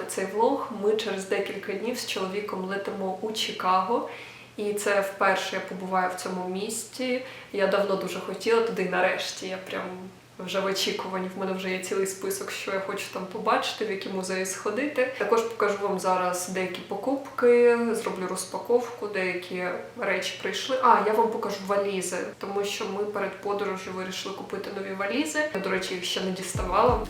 знімати цей влог. Ми через декілька днів з чоловіком летимо у Чикаго. І це вперше я побуваю в цьому місті. Я давно дуже хотіла туди, нарешті. Я прям вже в очікуванні. В мене вже є цілий список, що я хочу там побачити, в які музеї сходити. Також покажу вам зараз деякі покупки, зроблю розпаковку, деякі речі прийшли. А я вам покажу валізи, тому що ми перед подорожю вирішили купити нові валізи. Я, до речі, їх ще не діставала.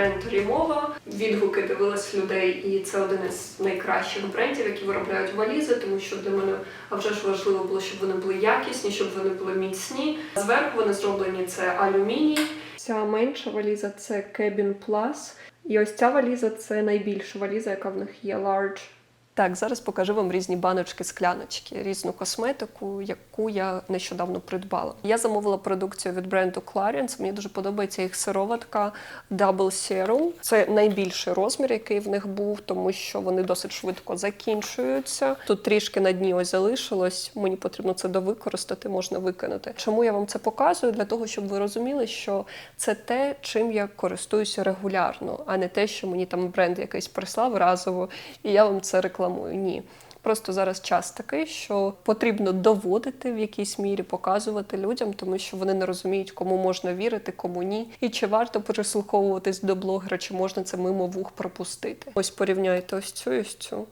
Бренд Рімова. Відгуки дивилась людей, і це один із найкращих брендів, які виробляють валізи, тому що для мене а вже ж важливо було, щоб вони були якісні, щоб вони були міцні. Зверху вони зроблені це алюміній. Ця менша валіза це Cabin Plus. І ось ця валіза це найбільша валіза, яка в них є large. Так, зараз покажу вам різні баночки, скляночки, різну косметику, яку я нещодавно придбала. Я замовила продукцію від бренду Clarins. Мені дуже подобається їх сироватка Double Serum. Це найбільший розмір, який в них був, тому що вони досить швидко закінчуються. Тут трішки на дні ось залишилось. Мені потрібно це довикористати, можна викинути. Чому я вам це показую? Для того, щоб ви розуміли, що це те, чим я користуюся регулярно, а не те, що мені там бренд якийсь прислав разово, і я вам це рекламую. Ні. Просто зараз час такий, що потрібно доводити в якійсь мірі, показувати людям, тому що вони не розуміють, кому можна вірити, кому ні, і чи варто прислуховуватись до блогера, чи можна це мимо вух пропустити. Ось порівняйте ось цю і ось цю.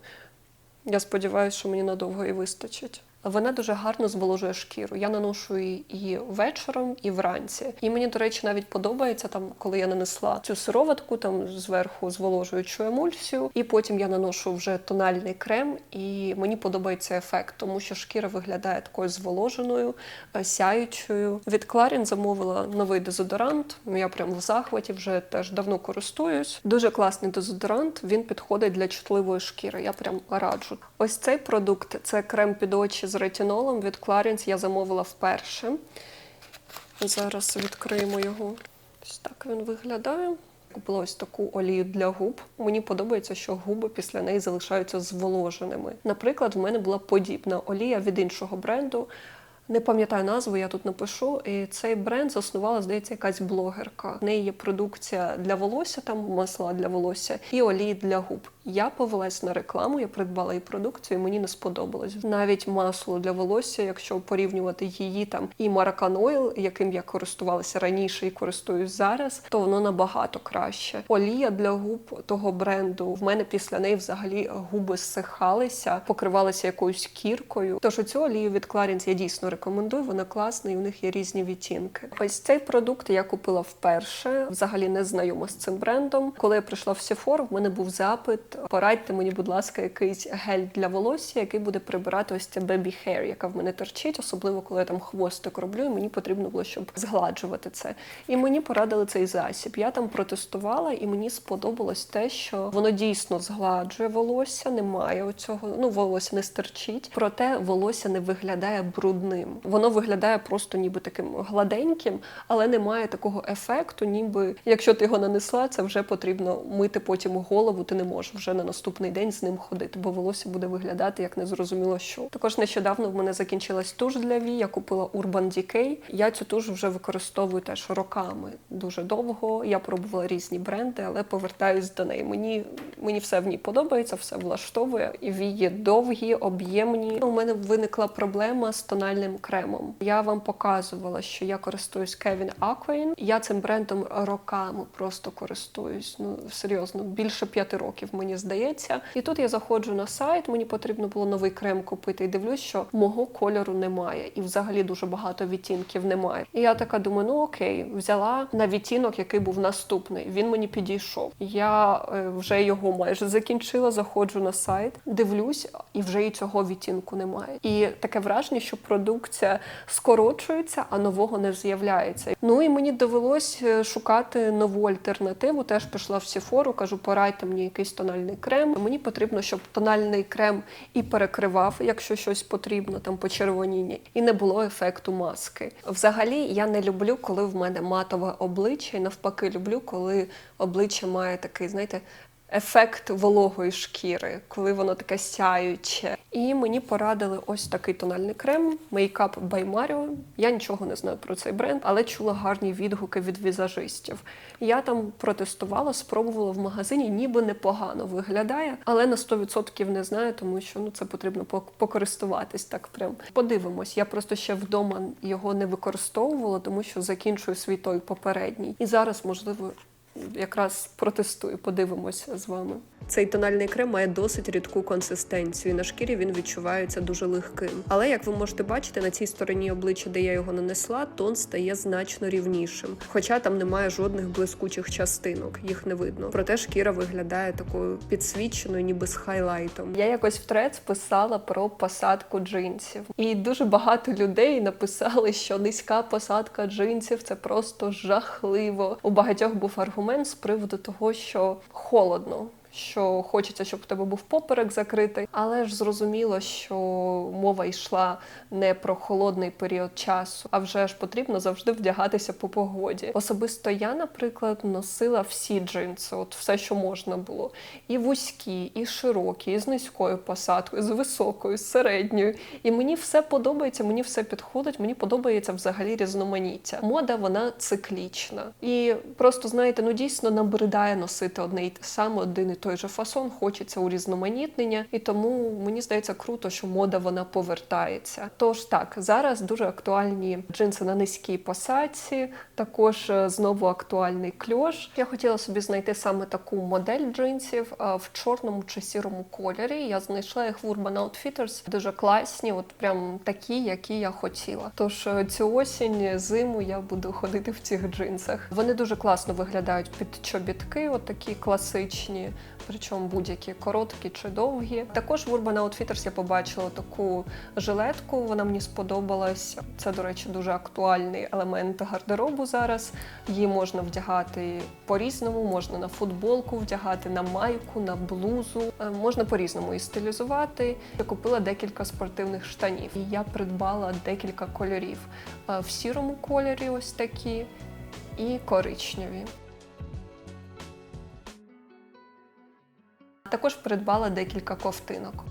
Я сподіваюся, що мені надовго і вистачить. Вона дуже гарно зволожує шкіру. Я наношу її і вечором, і вранці. І мені, до речі, навіть подобається там, коли я нанесла цю сироватку, там зверху зволожуючу емульсію, і потім я наношу вже тональний крем, і мені подобається ефект, тому що шкіра виглядає такою зволоженою, е, сяючою. Від Clarins замовила новий дезодорант. Я прям в захваті вже теж давно користуюсь. Дуже класний дезодорант. Він підходить для чутливої шкіри. Я прям раджу. Ось цей продукт це крем під очі з ретинолом від Clarins. Я замовила вперше. Зараз відкриємо його. Ось так він виглядає. Купила ось таку олію для губ. Мені подобається, що губи після неї залишаються зволоженими. Наприклад, в мене була подібна олія від іншого бренду. Не пам'ятаю назву, я тут напишу. І цей бренд заснувала, здається, якась блогерка. В неї є продукція для волосся, там масла для волосся і олії для губ. Я повелась на рекламу, я придбала її продукцію, і мені не сподобалось. Навіть масло для волосся, якщо порівнювати її там і Oil, яким я користувалася раніше і користуюсь зараз, то воно набагато краще. Олія для губ того бренду. В мене після неї взагалі губи зсихалися, покривалися якоюсь кіркою. Тож цю олію від Clarins я дійсно рекомендую. Вона класна і у них є різні відтінки. Ось цей продукт я купила вперше. Взагалі не знайома з цим брендом. Коли я прийшла в Sephora, в мене був запит. Порадьте мені, будь ласка, якийсь гель для волосся, який буде прибирати ось це baby hair, яка в мене торчить, особливо коли я там хвостик роблю, і мені потрібно було, щоб згладжувати це. І мені порадили цей засіб. Я там протестувала, і мені сподобалось те, що воно дійсно згладжує волосся, немає оцього, ну волосся не стерчить, проте волосся не виглядає брудним. Воно виглядає просто ніби таким гладеньким, але немає такого ефекту, ніби якщо ти його нанесла, це вже потрібно мити потім голову, ти не можеш вже на наступний день з ним ходити, бо волосся буде виглядати як незрозуміло що. Також нещодавно в мене закінчилась туш для вій. Я купила Urban Decay. Я цю туш вже використовую теж роками дуже довго. Я пробувала різні бренди, але повертаюсь до неї. Мені мені все в ній подобається, все влаштовує. І вії довгі, об'ємні. У мене виникла проблема з тональним кремом. Я вам показувала, що я користуюсь Kevin Aquain. Я цим брендом роками просто користуюсь. Ну серйозно, більше п'яти років мені здається. І тут я заходжу на сайт, мені потрібно було новий крем купити, і дивлюсь, що мого кольору немає, і взагалі дуже багато відтінків немає. І я така думаю, ну окей, взяла на відтінок, який був наступний. Він мені підійшов. Я е, вже його майже закінчила. Заходжу на сайт, дивлюсь, і вже і цього відтінку немає. І таке враження, що продукція скорочується, а нового не з'являється. Ну і мені довелось е, шукати нову альтернативу. Теж пішла в Сіфору, кажу, порадьте мені якийсь тональний крем. Мені потрібно, щоб тональний крем і перекривав, якщо щось потрібно, там почервоніння, і не було ефекту маски. Взагалі, я не люблю, коли в мене матове обличчя, і навпаки, люблю, коли обличчя має такий, знаєте. Ефект вологої шкіри, коли воно таке сяюче. І мені порадили ось такий тональний крем by Mario. Я нічого не знаю про цей бренд, але чула гарні відгуки від візажистів. Я там протестувала, спробувала в магазині, ніби непогано виглядає, але на 100% не знаю, тому що ну це потрібно пок- покористуватись так. Прям подивимось. Я просто ще вдома його не використовувала, тому що закінчую свій той попередній. І зараз, можливо, якраз протестую, подивимося з вами. Цей тональний крем має досить рідку консистенцію. і На шкірі він відчувається дуже легким. Але як ви можете бачити, на цій стороні обличчя, де я його нанесла, тон стає значно рівнішим. Хоча там немає жодних блискучих частинок, їх не видно. Проте шкіра виглядає такою підсвіченою, ніби з хайлайтом. Я якось в трец писала про посадку джинсів, і дуже багато людей написали, що низька посадка джинсів це просто жахливо. У багатьох був аргумент з приводу того, що холодно. Що хочеться, щоб в тебе був поперек закритий, але ж зрозуміло, що мова йшла не про холодний період часу, а вже ж потрібно завжди вдягатися по погоді. Особисто я, наприклад, носила всі джинси, от все, що можна було, і вузькі, і широкі, і з низькою посадкою, з високою, з середньою. І мені все подобається, мені все підходить. Мені подобається взагалі різноманіття. Мода вона циклічна, і просто знаєте, ну дійсно набридає носити одне й те саме, один і той же фасон, хочеться урізноманітнення, і тому мені здається круто, що мода вона повертається. Тож так, зараз дуже актуальні джинси на низькій посадці, також е, знову актуальний кльош. Я хотіла собі знайти саме таку модель джинсів е, в чорному чи сірому кольорі. Я знайшла їх в Urban Outfitters. Дуже класні, от прям такі, які я хотіла. Тож е, цю осінь, зиму я буду ходити в цих джинсах. Вони дуже класно виглядають під чобітки, от такі класичні. Причому будь-які короткі чи довгі. Також в Urban Outfitters я побачила таку жилетку. Вона мені сподобалась. Це, до речі, дуже актуальний елемент гардеробу зараз. Її можна вдягати по-різному, можна на футболку вдягати, на майку, на блузу. Е, Можна по-різному і стилізувати. Я купила декілька спортивних штанів. І я придбала декілька кольорів. Е, В сірому кольорі ось такі і коричневі. Також придбала декілька ковтинок.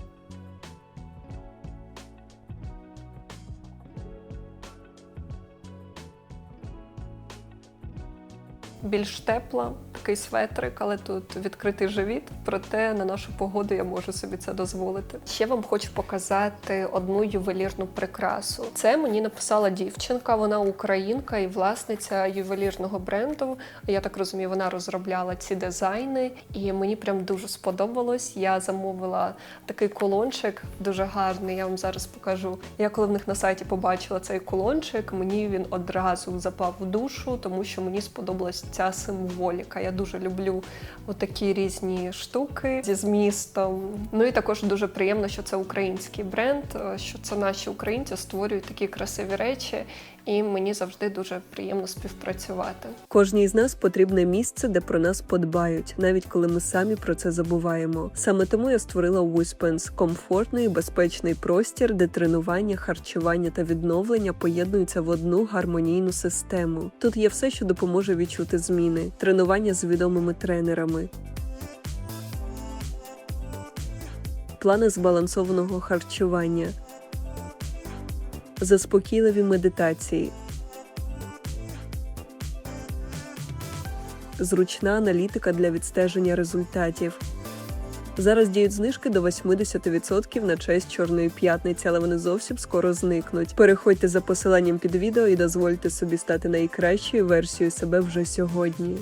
Більш тепла, такий светрик, але тут відкритий живіт. Проте на нашу погоду я можу собі це дозволити. Ще вам хочу показати одну ювелірну прикрасу. Це мені написала дівчинка. Вона українка і власниця ювелірного бренду. Я так розумію, вона розробляла ці дизайни, і мені прям дуже сподобалось. Я замовила такий кулончик, дуже гарний. Я вам зараз покажу. Я коли в них на сайті побачила цей кулончик, мені він одразу запав в душу, тому що мені сподобалась ця символіка. Я дуже люблю отакі різні штуки зі змістом. Ну і також дуже приємно, що це український бренд, е, що це наші українці створюють такі красиві речі, і мені завжди дуже приємно співпрацювати. Кожній з нас потрібне місце, де про нас подбають, навіть коли ми самі про це забуваємо. Саме тому я створила Whispense – комфортний безпечний простір, де тренування, харчування та відновлення поєднуються в одну гармонійну систему. Тут є все, що допоможе відчути зміни: тренування з відомими тренерами. Плани збалансованого харчування, заспокійливі медитації, зручна аналітика для відстеження результатів. Зараз діють знижки до 80% на честь Чорної п'ятниці, але вони зовсім скоро зникнуть. Переходьте за посиланням під відео і дозвольте собі стати найкращою версією себе вже сьогодні.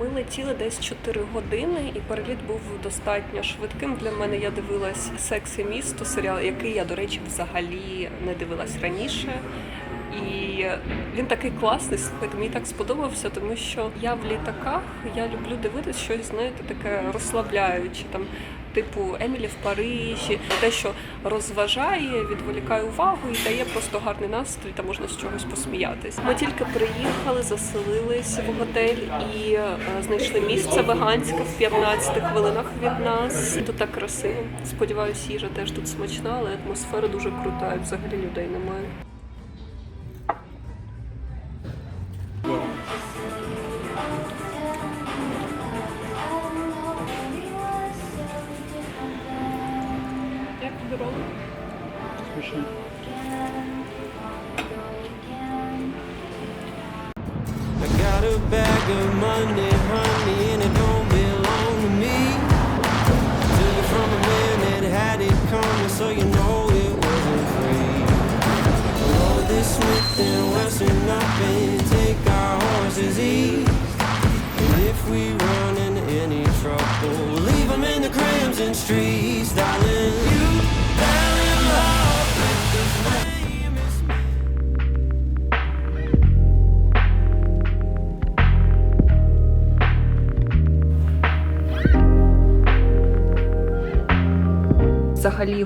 Ми летіли десь 4 години, і переліт був достатньо швидким. Для мене я дивилась «Секс і місто, серіал, який я, до речі, взагалі не дивилась раніше. І він такий класний, слухайте, мені так сподобався, тому що я в літаках я люблю дивитися щось, знаєте, таке розслабляюче, там, типу Емілі в Парижі, те, що розважає, відволікає увагу і дає просто гарний настрій та можна з чогось посміятись. Ми тільки приїхали, заселились в готель і е, знайшли місце веганське в 15 хвилинах від нас. Тут так красиво. Сподіваюсь, їжа теж тут смачна, але атмосфера дуже крута, і взагалі людей немає.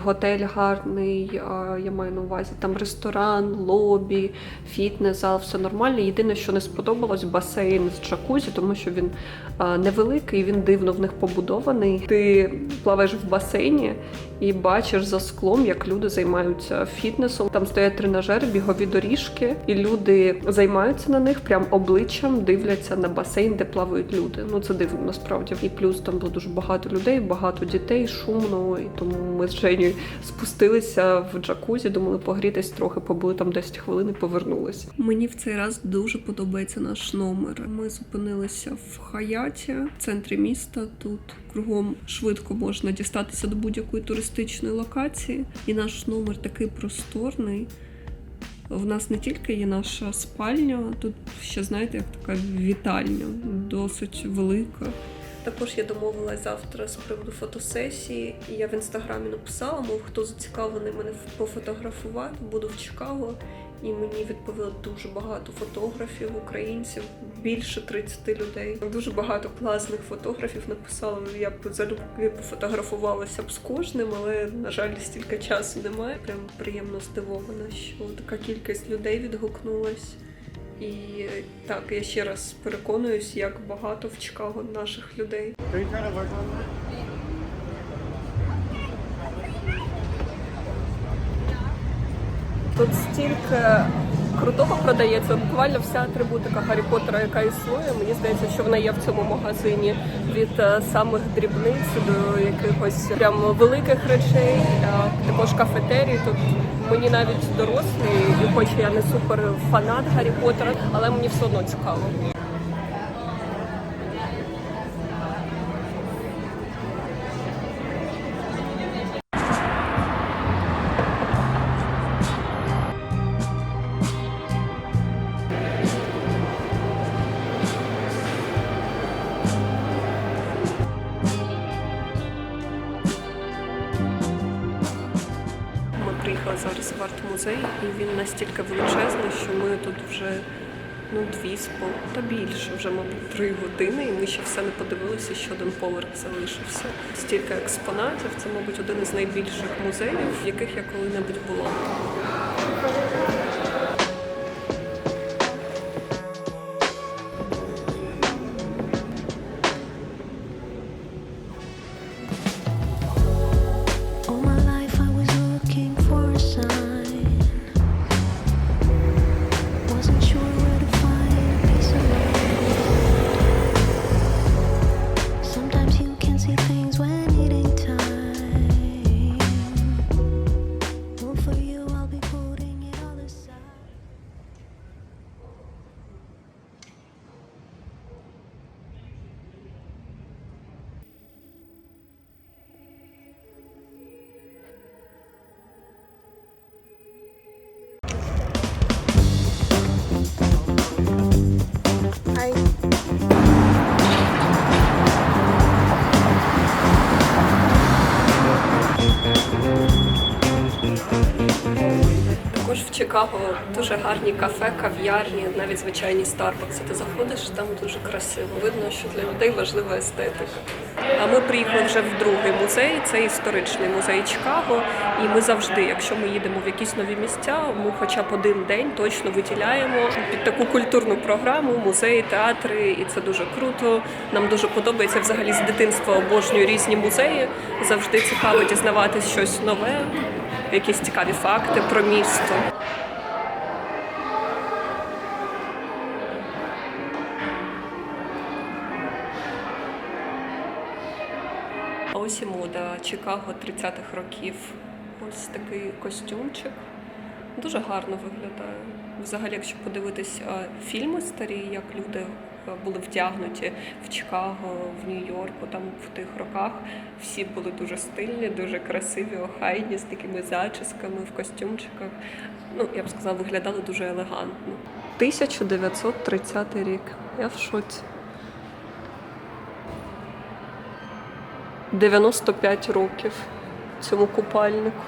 Готель гарний, я маю на увазі там ресторан, лобі, фітнес-зал, все нормально. Єдине, що не сподобалось, басейн з джакузі, тому що він невеликий, він дивно в них побудований. Ти плаваєш в басейні і бачиш за склом, як люди займаються фітнесом. Там стоять тренажери, бігові доріжки, і люди займаються на них прям обличчям, дивляться на басейн, де плавають люди. Ну це дивно насправді. І плюс там було дуже багато людей, багато дітей, шумно. І тому ми з Женєю спустилися в джакузі, думали погрітись трохи, побули там 10 хвилин і повернулися. Мені в цей раз дуже подобається наш номер. Ми зупинилися в Хаяті, в центрі міста. Тут кругом швидко можна дістатися до будь-якої туристичної локації. І наш номер такий просторний. В нас не тільки є наша спальня, тут ще знаєте, як така вітальня, досить велика. Також я домовилась завтра з приводу фотосесії, я в інстаграмі написала, мов хто зацікавлений мене пофотографувати, буду в Чикаго. І мені відповіло дуже багато фотографів, українців, більше 30 людей. Дуже багато класних фотографів написали. Я б залюбки пофотографувалася б з кожним, але на жаль, стільки часу немає. Прям приємно здивована, що така кількість людей відгукнулась. І так, я ще раз переконуюсь, як багато в Чикаго наших людей. Стільки крутого продається, буквально вся атрибутика Гаррі Поттера, яка існує. Мені здається, що вона є в цьому магазині від е, самих дрібниць до якихось прям великих речей, е, також кафетерій. Тут мені навіть дорослі, і хоч я не супер фанат Гаррі Поттера, але мені все одно цікаво. Настільки величезна, що ми тут вже ну дві з пол та більше, вже мабуть три години, і ми ще все не подивилися, що один поверх залишився. Стільки експонатів. Це, мабуть, один із найбільших музеїв, в яких я коли-небудь була. Чикаго дуже гарні кафе, кав'ярні, навіть звичайні Старбакси. Ти заходиш, там дуже красиво. Видно, що для людей важлива естетика. А ми приїхали вже в другий музей. Це історичний музей Чикаго. І ми завжди, якщо ми їдемо в якісь нові місця, ми хоча б один день точно виділяємо під таку культурну програму, музеї, театри, і це дуже круто. Нам дуже подобається взагалі з дитинства обожнюю різні музеї. Завжди цікаво дізнаватись щось нове якісь цікаві факти про місто. Ось мода Чикаго 30-х років. ось такий костюмчик. Дуже гарно виглядає. Взагалі, якщо подивитись фільми старі, як люди були вдягнуті в Чикаго, в Нью-Йорку, там в тих роках, всі були дуже стильні, дуже красиві, охайні, з такими зачісками в костюмчиках. Ну, я б сказала, виглядали дуже елегантно. 1930 рік. Я в шоці. 95 років цьому купальнику.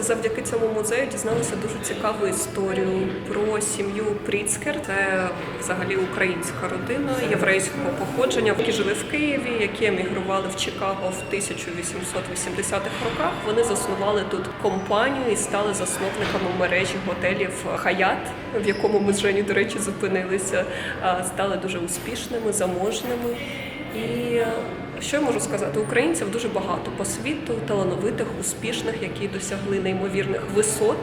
Завдяки цьому музею дізналися дуже цікаву історію про сім'ю Пріцкер. Це взагалі українська родина єврейського походження, які жили в Києві, які емігрували в Чикаго в 1880-х роках. Вони заснували тут компанію і стали засновниками мережі готелів Хаят, в якому ми з Жені, до речі, зупинилися. Стали дуже успішними, заможними. І що я можу сказати? Українців дуже багато по світу, талановитих, успішних, які досягли неймовірних висот.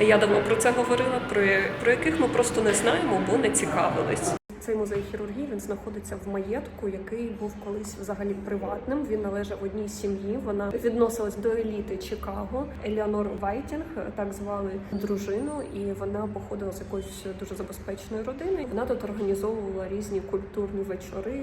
Я давно про це говорила, про, про яких ми просто не знаємо, бо не цікавились. Цей музей хірургії він знаходиться в маєтку, який був колись взагалі приватним. Він належав одній сім'ї. Вона відносилась до еліти Чикаго. Еліанор Вайтінг, так звали дружину, і вона походила з якоїсь дуже забезпеченої родини. Вона тут організовувала різні культурні вечори,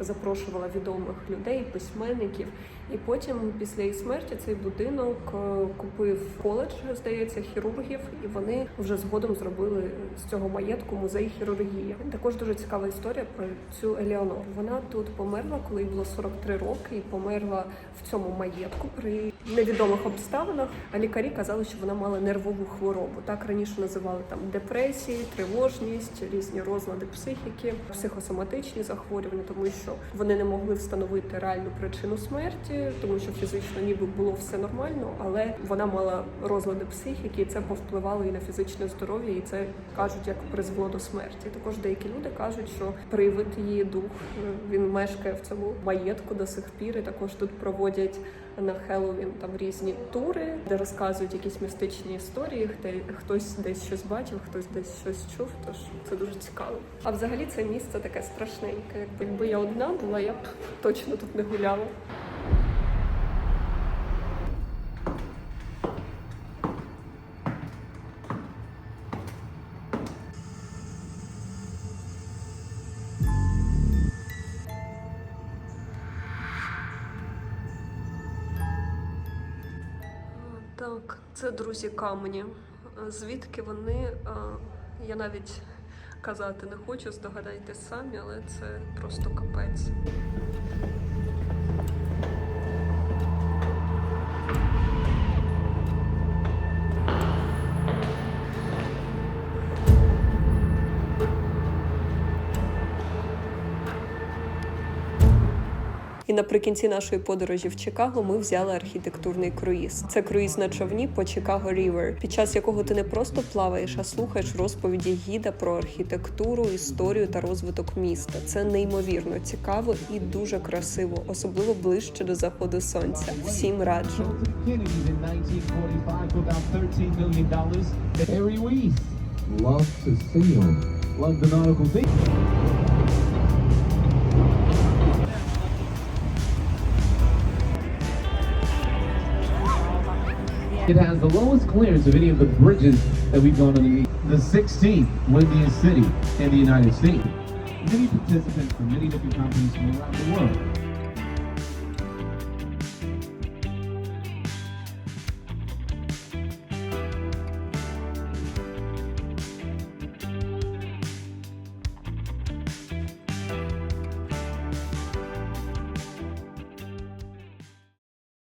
запрошувала відомих людей, письменників. І потім, після її смерті, цей будинок е, купив коледж, здається, хірургів, і вони вже згодом зробили з цього маєтку музей хірургії. Також дуже цікава історія про цю Еліонор. Вона тут померла, коли їй було 43 роки, і померла в цьому маєтку при невідомих обставинах. А лікарі казали, що вона мала нервову хворобу. Так раніше називали там депресії, тривожність, різні розлади психіки, психосоматичні захворювання, тому що вони не могли встановити реальну причину смерті, тому що фізично ніби було все нормально, але вона мала розлади психіки, і це повпливало і на фізичне здоров'я, і це кажуть, як призвело до смерті. Також деякі люди кажуть, що привид її дух він мешкає в цьому маєтку до сих пір. І також тут проводять на Хеллоуін там різні тури, де розказують якісь містичні історії. Хто хтось десь щось бачив, хтось десь щось чув. Тож це дуже цікаво. А взагалі це місце таке страшненьке. Якби я одна була, я б точно тут не гуляла. Друзі камені. Е, Звідки вони, е, я навіть казати не хочу, здогадайтесь самі, але це просто капець. І наприкінці нашої подорожі в Чикаго ми взяли архітектурний круїз. Це круїз на човні по Чикаго Рівер, під час якого ти не просто плаваєш, а слухаєш розповіді гіда про архітектуру, історію та розвиток міста. Це неймовірно цікаво і дуже красиво, особливо ближче до заходу сонця. Всім раджу. Kennedy in 1945 for about $13 million. Harry Weiss Love to see him. loved the nautical theme. It has the lowest clearance of any of the bridges that we've gone underneath. The 16th windiest city in the United States. Many participants from many different companies from around the world